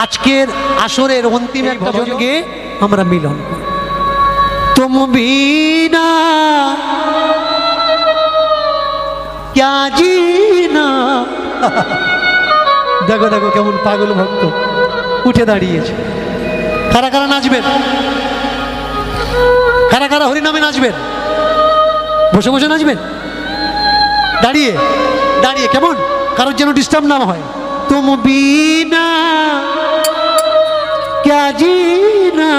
আজকের আসরের অন্তিম এক ভজনকে আমরা মিলন করি। তুম বিনা ক্যা জিনা? দেখো দেখো কেমন পাগল ভক্ত। উঠে দাঁড়িয়েছে। কারা কারা নাচবেন? কারা কারা হরিনামে নাচবেন? বসে বসে নাচবেন? দাঁড়িয়ে দাঁড়িয়ে কেমন? কারোর যেন ডিস্টার্ব না হয়। तुम बीना क्या जीना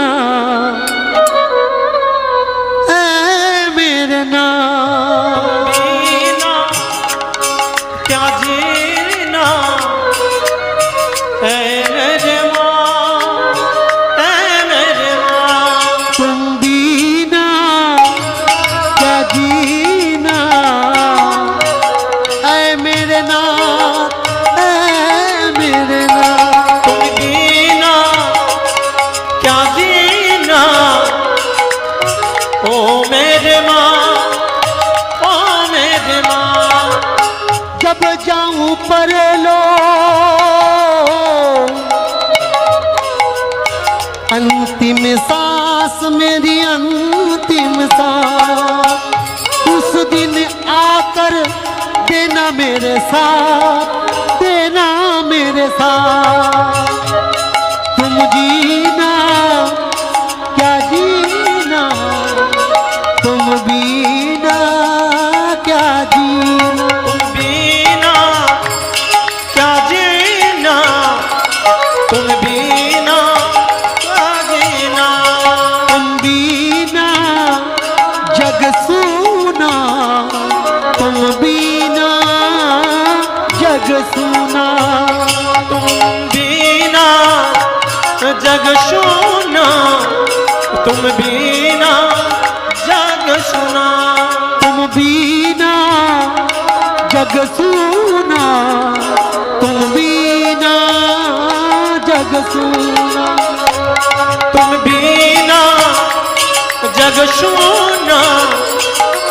ओ मेरे माँ, ओ मेरे माँ, जब जाऊँ पर लो अंतिम सांस मेरी अंतिम सांस, उस दिन आकर देना मेरे साथ, देना मेरे साथ। जग सुना तुम बीना जग सुना तुम बीना जग सुना जग सुना तुम बीना जग सुना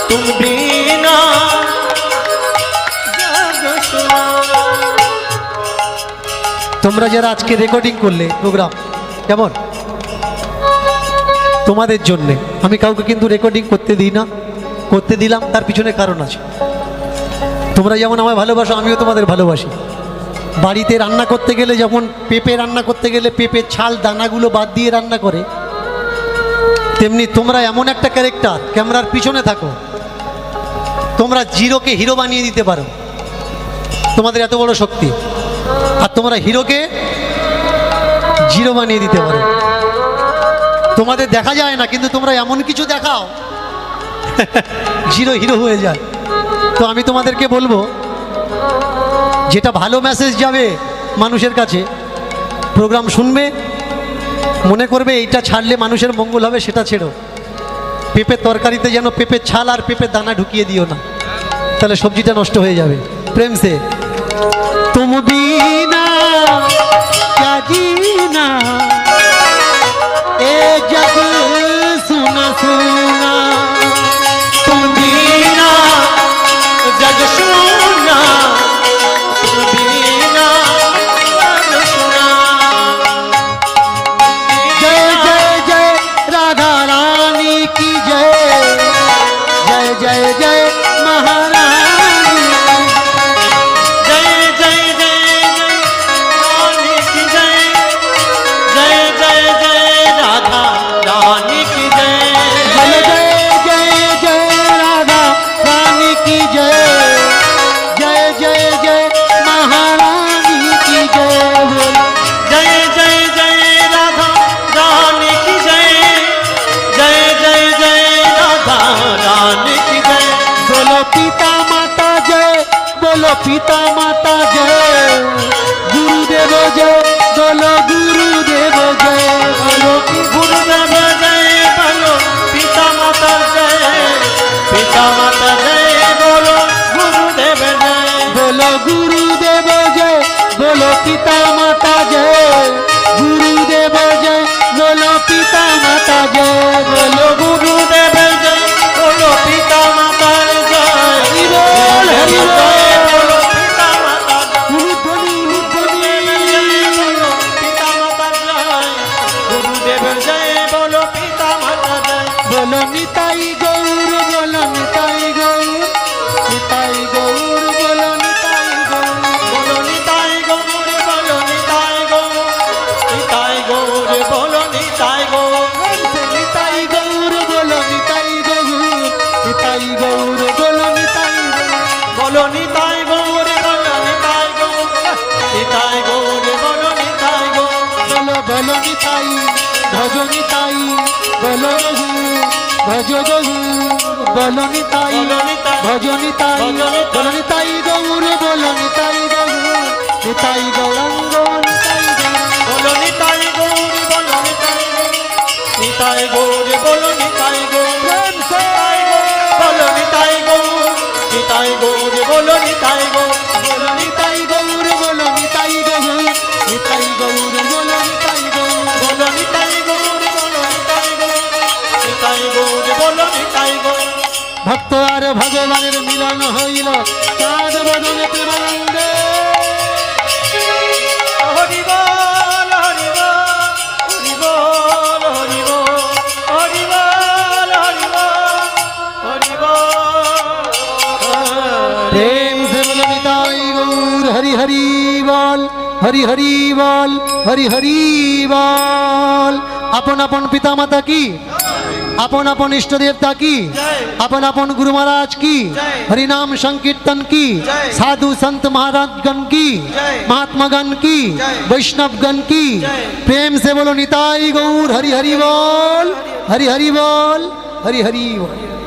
तुम बीना जग सुना তোমরা যারা আজকে রেকর্ডিং করলে প্রোগ্রাম কেমন তোমাদের জন্যে আমি কাউকে কিন্তু রেকর্ডিং করতে দিই না করতে দিলাম তার পিছনে কারণ আছে তোমরা যেমন আমায় ভালোবাসো আমিও তোমাদের ভালোবাসি বাড়িতে রান্না করতে গেলে যেমন পেঁপে রান্না করতে গেলে পেঁপের ছাল, দানাগুলো বাদ দিয়ে রান্না করে, তেমনি তোমরা এমন একটা ক্যারেক্টার ক্যামেরার পিছনে থাকো, তোমরা জিরোকে হিরো বানিয়ে দিতে পারো। তোমাদের এত বড় শক্তি। আর তোমরা হিরোকে জিরো বানিয়ে দিতে পারো। তোমাদের দেখা যায় না, কিন্তু তোমরা এমন কিছু দেখাও, জিরো হিরো হয়ে যায়। তো আমি তোমাদেরকে বলব যেটা ভালো মেসেজ যাবে মানুষের কাছে। প্রোগ্রাম শুনবে, মনে করবে এইটা ছাড়লে মানুষের মঙ্গল হবে, সেটা ছেড়ো। পেঁপের তরকারিতে যেন পেঁপের ছাল আর পেঁপের দানা ঢুকিয়ে দিও না। তাহলে সবজিটা নষ্ট হয়ে যাবে। প্রেম সে পিতা মাতা জয় গুরুদেব জয় বল গুরুদেব জয় বলো গুরুদেব জয় বলো পিতা মাতা জয় পিতা মাতা জয় বলো গুরুদেব জয় বলো গুরুদেব জয় বলো পিতা বলো নিতাই গৌর বলো নিতাই গৌর নিতাই গৌর বলো নিতাই গৌর বলো নিতাই গৌর বলো নিতাই গৌর নিতাই গৌর বলো নিতাই গৌর নিতাই গৌর বলো নিতাই গৌর নিতাই গৌর বলো নিতাই বলো রঘু ভজ গহু বলো নিতাই বলো নিতাই, ভজ নিতাই ভজ নিতাই, বলো নিতাই গৌর নিতাই গৌরাঙ্গ নিতাই গৌরাঙ্গ। গৌর গৌর নিতাই গৌর। ভক্ত আর ভগবানের মিলন হইল। বদনে প্রেমানন্দে বল হরি হরি বল হরি হরি বল আপন আপন পিতা মাতা কি? अपन अपन इष्ट देवता की? अपन अपन गुरु महाराज की? हरिनाम संकीर्तन की? साधु संत महाराज गण की? महात्मा गण की? वैष्णव गण की? प्रेम से बोलो निताई गौर हरि हरि बोल। हरि हरि बोल। हरि हरि बोल।